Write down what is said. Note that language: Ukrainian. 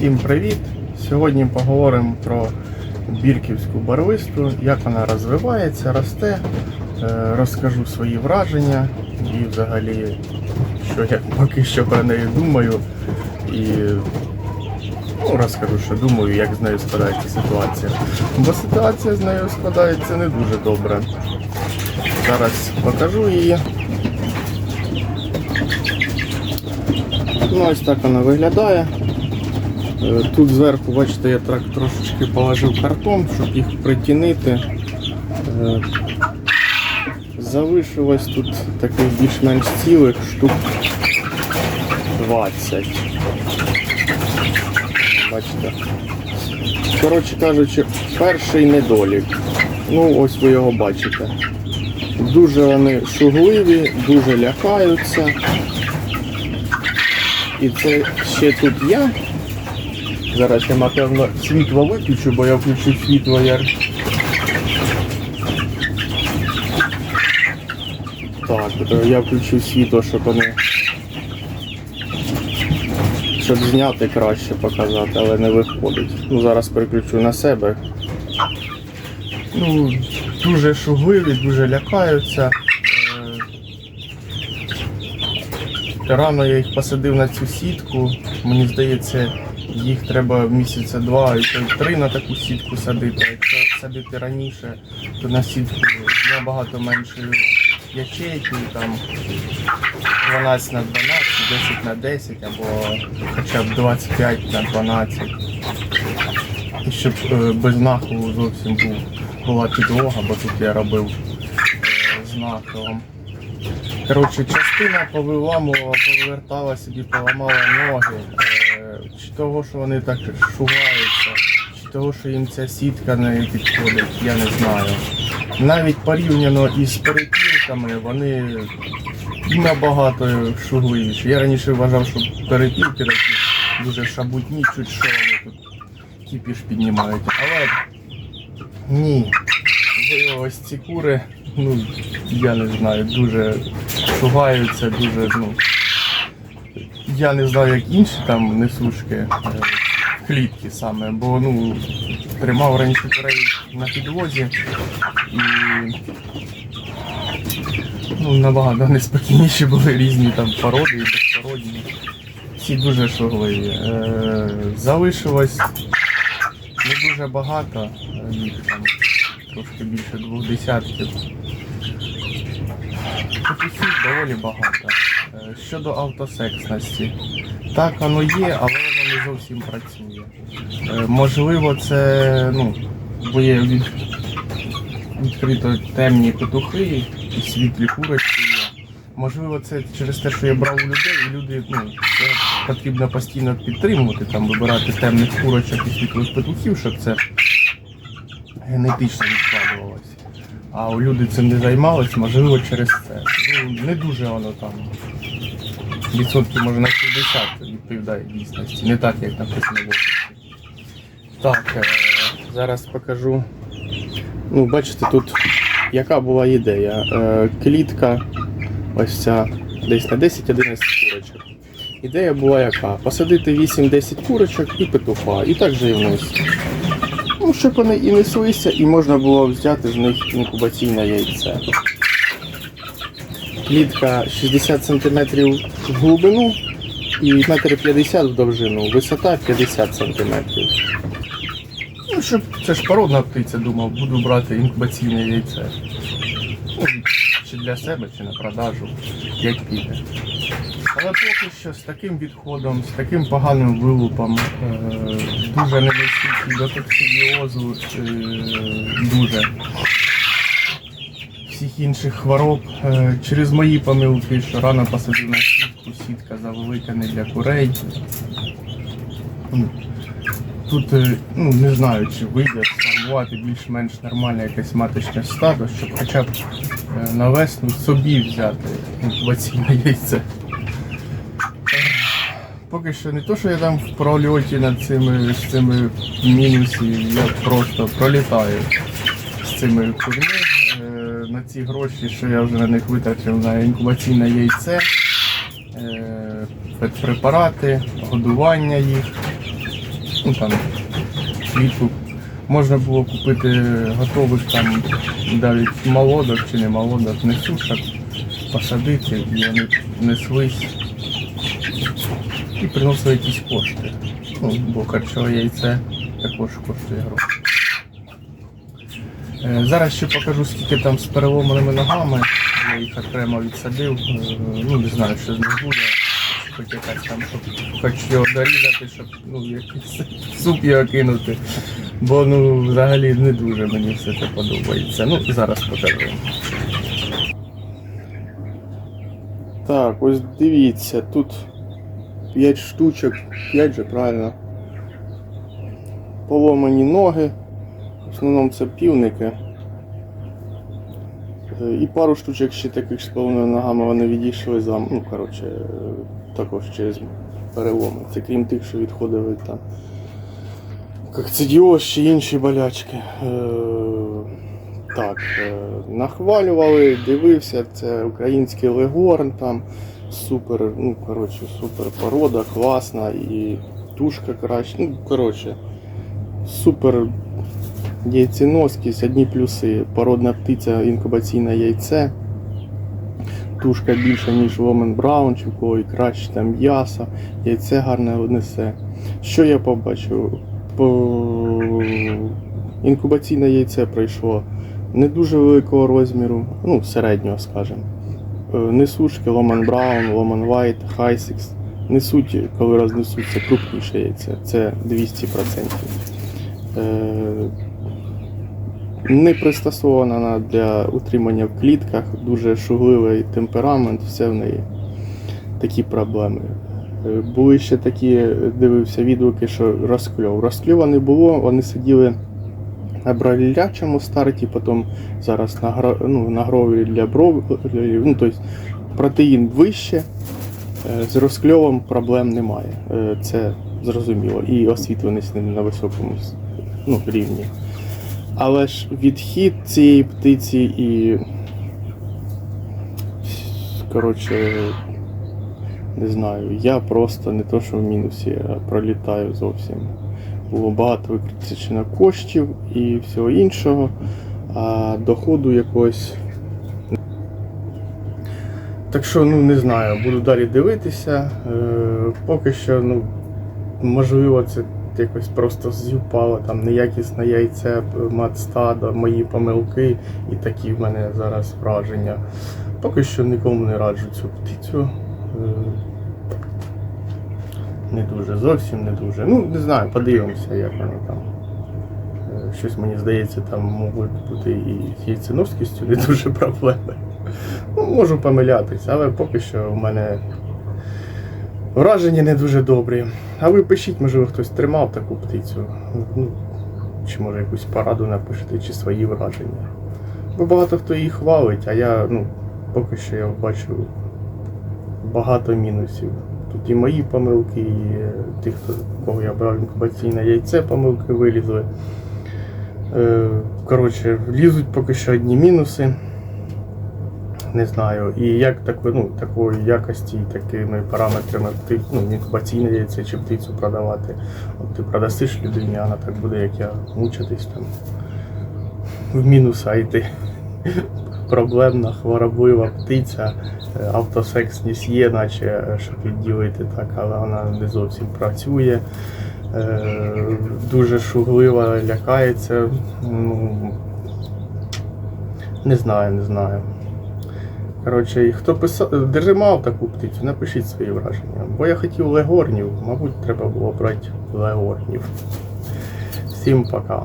Всім привіт! Сьогодні поговоримо про бірківську барвисту, як вона розвивається, росте. Е, Розкажу свої враження і взагалі, що я поки що про неї думаю. І ну, розкажу, що думаю, як з нею складається ситуація. Бо ситуація з нею складається не дуже добре. Зараз покажу її. Ну, ось так вона виглядає. Е, Тут зверху, бачите, я так трошечки положив картон, щоб їх притінити. Е, Залишилось тут таких більш-менш цілих штук 20. Бачите. Коротше кажучи, перший недолік. Ну, ось ви його бачите. Дуже вони шугливі, дуже лякаються. І це ще тут я. Зараз я напевно світло виключу, бо я включив світло я. Так, я включив світло, щоб вони. Щоб зняти краще показати, але не виходить. Ну зараз переключу на себе. Ну, дуже шугливі, дуже лякаються. Е, Рано я їх посадив на цю сітку. Мені здається, їх треба місяця два і три на таку сітку садити. Якщо садити раніше, то на сітку набагато менше ячейки, там 12 на 12, 10 на 10 або хоча б 25 на 12. І щоб е, без нахилу зовсім був, була підлога, бо тут я робив е, з нахилом. Коротше, частина повиламувала, повертала собі, поламала ноги. Чи того, що вони так шугаються, чи того, що їм ця сітка не підходить, я не знаю. Навіть порівняно із перепілками, вони набагато шугливіші. Я раніше вважав, що перепілки такі дуже шабутні, чуть що вони тут кіпіш піднімають. Але ні. Ось ці кури, ну, я не знаю, дуже шугаються, дуже, ну. Я не знаю, як інші там несушки е, клітки саме, бо ну, тримав раніше курей на підлозі і ну, набагато неспокійніші були різні там породи і безпородні. Всі дуже шугливі. Е, залишилось не дуже багато, е, їх там трошки більше двох десятків. Петухів доволі багато. Е, Щодо автосексності, так воно є, але воно не зовсім працює. Е, Можливо, це ну, бо від, відкрито темні петухи і світлі курочки. Можливо, це через те, що я брав у людей, і люди, ну, це потрібно постійно підтримувати, там вибирати темних курочок і світлих петухів, щоб це генетично відкладувалося. А люди цим не займалися, можливо, через це. Ну, не дуже воно там. Відсотків може на 60 відповідає дійсності. Не так, як написано в описі. Так, е, зараз покажу. Ну, бачите, тут яка була ідея. Е, клітка, ось ця десь на 10-11 курочок. Ідея була яка? Посадити 8-10 курочок і петуха. І так же. Ну, щоб вони і неслися, і можна було взяти з них інкубаційне яйце. Клітка 60 см в глибину і 1,50 м в довжину, висота 50 см. Ну, щоб це ж породна птиця, думав, буду брати інкубаційне яйце. Ну, чи для себе, чи на продажу, як піде. Але поки що з таким відходом, з таким поганим вилупом, е, дуже небезпечний до токсидіозу, е, дуже всіх інших хвороб. Е, через мої помилки, що рано посадив на сітку, сітка завелика не для курей. Ну, Тут е, ну, не знаю, чи вийде сформувати більш-менш нормальне якесь маточне стадо, щоб хоча б е, на весну собі взяти інкубаційне яйце. Поки що не то, що я там в прольоті над цими, з цими мінусів, я просто пролітаю з цими курми. На ці гроші, що я вже на них витратив на інкубаційне яйце, е, препарати, годування їх. Ну там влітку можна було купити готових там навіть молодок чи не молодок, не сушок, посадити і вони неслись і приносили якісь кошти. Ну, бо харчове яйце також коштує гроші. Е, Зараз ще покажу, скільки там з переломаними ногами. Я їх окремо відсадив. Е, Ну, не знаю, що з них буде. Хоч якась там, щоб хоч його дорізати, щоб ну, якийсь суп його кинути. Бо ну взагалі не дуже мені все це подобається. Ну, зараз покажу. Так, ось дивіться, тут 5 штучок, 5 же правильно. Поломані ноги. Основному це півники. Е, І пару штучок ще таких з поломаними ногами вони відійшли за. Ну, коротше, е, також через переломи. Це крім тих, що відходили там. Кокцидіоз чи інші болячки. Е, Так, нахвалювали, дивився, це український легорн там. Супер, ну коротше, супер порода, класна і тушка краще. Ну, коротше, супер яйценоскість, одні плюси. Породна птиця, інкубаційне яйце. Тушка більша, ніж Ломен Браун, чи кого і краще там м'ясо, яйце гарне несе. Що я побачив? По... Інкубаційне яйце пройшло не дуже великого розміру, ну, середнього, скажімо. Е, Несушки Ломан Браун, Ломан Вайт, Хайсікс. Несуть, коли рознесуться крупніше яйце, це 200%. Е, Не пристосована для утримання в клітках, дуже шугливий темперамент, все в неї такі проблеми. Е, Були ще такі, дивився відгуки, що розкльов. Розкльова не було, вони сиділи на бролячому старті, потім зараз на, гро, ну, на грові для бровлів. Ну, тобто протеїн вище, е, з розкльовом проблем немає. Е, Це зрозуміло. І освітленість на високому ну, рівні. Але ж відхід цієї птиці і. Коротше, не знаю, я просто не то, що в мінусі, а пролітаю зовсім. Було багато витрачено коштів і всього іншого, а доходу якогось. Так що, ну не знаю, буду далі дивитися. Е, поки що, ну, можливо, це якось просто з'юпало, там неякісне яйце, матстадо, мої помилки і такі в мене зараз враження. Поки що нікому не раджу цю птицю. Е, Не дуже, зовсім не дуже. Ну, не знаю, подивимося, як воно там. Е, Щось мені здається, там можуть бути і з яйценоскістю не дуже проблеми. Ну, можу помилятися, але поки що в мене враження не дуже добрі. А ви пишіть, можливо, хтось тримав таку птицю. Ну, чи може якусь пораду напишете, чи свої враження. Бо багато хто її хвалить, а я, ну, поки що я бачу багато мінусів. Тут і мої помилки, і е, тих, хто кого я брав інкубаційне яйце, помилки вилізли. Е, Коротше, лізуть поки що одні мінуси. Не знаю. І як таку, ну, такої якості, такими параметрами ти, ну, інкубаційне яйце чи птицю продавати. От ти продасиш людині, вона так буде, як я, мучитись там в мінус, а йти. Проблемна, хвороблива птиця, е, автосексність є, наче е, щоб відділити так, але вона не зовсім працює. Е, Дуже шуглива, лякається. Ну, не знаю, не знаю. Коротше, хто писав, держимав таку птицю, напишіть свої враження. Бо я хотів легорнів, мабуть, треба було брати легорнів. Всім пока.